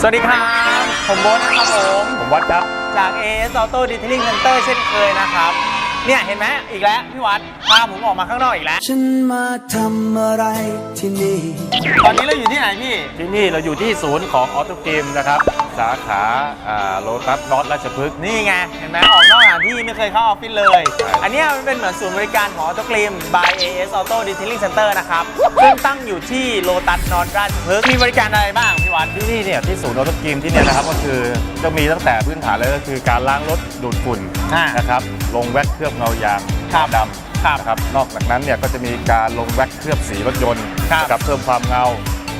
สวัสดีครับ ผมโบ๊ทนะครับผม ผมวัดครับ จาก AS Auto Detailing Center เช่นเคยนะครับ เนี่ยเห็นไหมอีกแล้วพี่วัดพาผมออกมาข้างนอกอีกแล้ว ฉันมาทำอะไรที่นี่ ตอนนี้เราอยู่ที่ไหนพี่ ที่นี่เราอยู่ที่ศูนย์ของออโตเกมนะครับ สาขาโลตัสนอตราชพฤกษ์นี่ไงเห็นไหมออกนอกสถานที่ไม่เคยเข้าออฟฟิศเลยใช่อันเนี้ยมันเป็นเหมือนศูนย์บริการของ Auto Glim by AS Auto Detailing Center นะครับ ซึ่งตั้งอยู่ที่โลตัสนอนราชพฤกษ์มีบริการอะไรบ้างพี่วัดที่นี่เนี่ยที่ศูนย์ออโตเกมที่เนี่ยนะครับก็คือจะมีตั้งแต่พื้นฐานเลยก็คือการล้างรถดูดฝุ่นอ่านะครับลงแว็กเคลือบเงายางครับดำครับนะครับนอกจากนั้นเนี่ยก็จะมีการลงแว็กเคลือบสีรถยนต์ครับ นะครับเพิ่มความเงา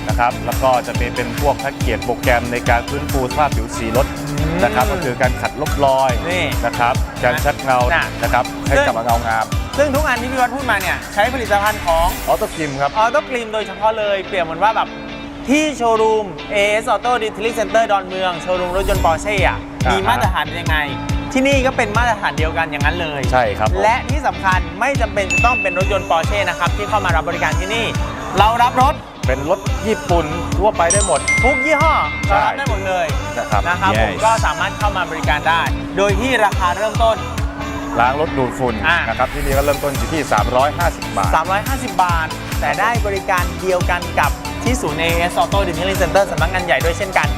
นะครับ แล้วก็จะมีเป็นพวกแพ็กเกจโปรแกรมในการฟื้นฟูสภาพผิวสีรถนะครับ ก็คือการขัดลบรอยนี่นะครับ การชัดเงาน่ะ นะครับ ให้ซึ่งกลับมาเงางามซึ่งทุกอันที่พี่วัดพูดมาเนี่ยใช้ผลิตภัณฑ์ของ ออโตกิมครับ ออโต้กรีมโดยเฉพาะเลยเปรียบเหมือนว่าแบบที่โชว์รูม AS Auto Detailing Center ดอนเมือง โชว์รูมรถยนต์ปอร์เช่อะอ่าฮะมีมาตรฐานเป็นยังไง ที่นี่ก็เป็นมาตรฐานเดียวกันอย่างนั้นเลย ใช่ครับผมและที่สำคัญไม่จำเป็นจะต้องเป็นรถยนต์ปอร์เช่นะครับ ที่เข้ามารับบริการที่นี่ เรารับรถ เป็นรถญี่ปุ่นทั่วไปได้หมด ทุกยี่ห้อใช่เรารับได้หมดเลยนะครับนะครับผม Yes ก็สามารถเข้ามาบริการได้ โดยที่ราคาเริ่มต้น ล้างรถดูดฝุ่นอ่านะครับที่นี่ก็เริ่มต้นอยู่ที่ 350 บาท 350 บาท แต่ได้บริการเดียวกันกับที่ศูนย์ AS Auto Detailing Center สำนักงานใหญ่ด้วยเช่นกัน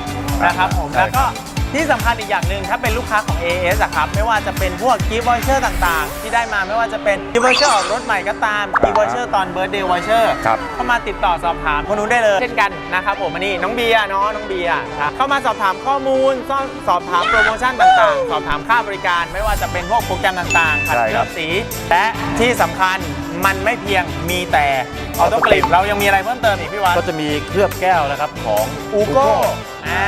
นะครับผม ใช่ครับแล้วก็ ที่สำคัญอีกอย่างหนึ่งถ้าเป็นลูกค้าของ AS อะครับไม่ว่าจะเป็นพวกกิฟต์วอเชอร์ต่างๆ ที่ได้มาไม่ว่าจะเป็นกิฟต์วอเชอร์ออกรถใหม่ก็ตามกิฟต์วอเชอร์ตอนเบิร์ d เดย์วอเชอร์ครับเข้ามาติดต่อสอบถามคนนู้นได้เลย เช่นกันนะครับผมอันนี้น้องเบียร์เนาะน้องเบียร์ครับเข้ามาสอบถามข้อมูลสอบสอบถามโปรโมชั่นต่างๆ สอบถามค่าบริการ ไม่ว่าจะเป็นพวกโปรแกรมต่างๆขัดใช่เคคลืรัอบบสีและที่สำคัญ มันไม่เพียงมีแต่ออโต้กลิปเรายังมีอะไรเพิ่มเติมอีกพี่วัดก็จะมีเคลือบแก้วนะครับของอูโก้อ่า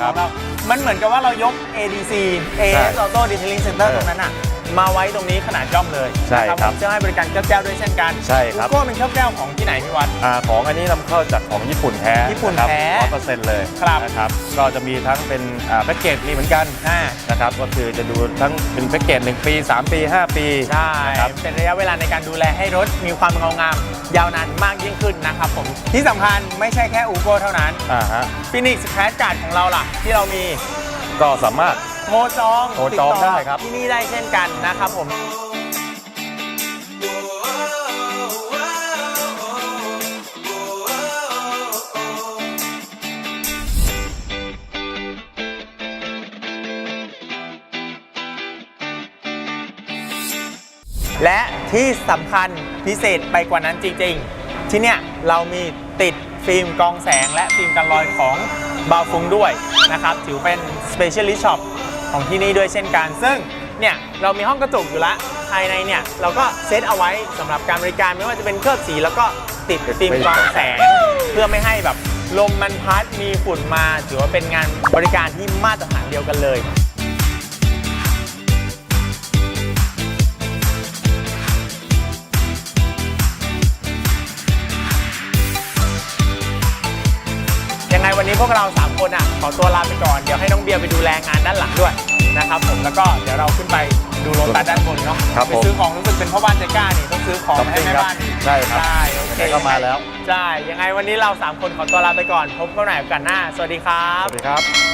ครับของเรา มันเหมือนกับว่าเรายก ADC AS Auto Detailing Center ตรงนั้นอะ มาไว้ตรงนี้ขนาดย่อมเลยใช่นะครับ ผมจะให้บริการเคลือบแก้วด้วยเช่นกันใช่ครับอูโก้เป็นเคลือบแก้วของที่ไหนพี่วัด อ่าของอันนี้นำเข้าจากของญี่ปุ่นแท้ญี่ปุ่นแท้ร้อยเปอร์เซ็นต์เลยครับนะครับ ก็จะมีทั้งเป็นอ่าแพ็กเกจมีเหมือนกันอ่า นะครับ ก็คือจะดูทั้งเป็นแพ็กเกจ1ปี 3 ปี 5 ปีใช่นะครับ เป็นระยะเวลาในการดูแลให้รถมีความเงางาม ยาวนานมากยิ่งขึ้นนะครับผม ที่สำคัญไม่ใช่แค่อูโก้เท่านั้นอ่าฮะ ฟินิกส์แคสการ์ดของเราล่ะ ที่เรามี ก็สามารถ โทรจองโทรจองติต่ได้ครับ ที่นี่ได้เช่นกันนะครับผม และที่สำคัญพิเศษไปกว่านั้นจริงๆ ที่เนี่ยเรามีติดฟิล์มกรองแสงและฟิล์มกันรอยของบาฟุงด้วยนะครับ ถือเป็น Specialist Shop ของที่นี่ด้วยเช่นกัน ซึ่งเนี่ยเรามีห้องกระจกอยู่ละภายในเนี่ยเราก็เซตเอาไว้สำหรับการบริการไม่ว่าจะเป็นเคลือบสีแล้วก็ติดฟิล์มกรองแสง เพื่อไม่ให้แบบลมมันพัดมีฝุ่นมาถือว่าเป็นงานบริการที่มาตรฐานเดียวกันเลยยังไงวันนี้พวกเรา 3 คนอะขอตัวลาไปก่อน เดี๋ยวให้น้องเบียร์ไปดูแลงานด้านหลังด้วยนะครับผมแล้วก็เดี๋ยวเราขึ้นไปดูโรตัสด้านบนเนาะครับไปผมซื้อของรู้สึกเป็นพ่อบ้านใจกล้านี่ต้องซื้อของให้แม่บ้านนี่ใช่ครับใช่โอเค ไหนๆก็มาแล้ว ใช่ ยังไงวันนี้เรา 3 คนขอตัวลาไปก่อน พบกันใหม่โอกาสหน้า สวัสดีครัสบวัสดีครับ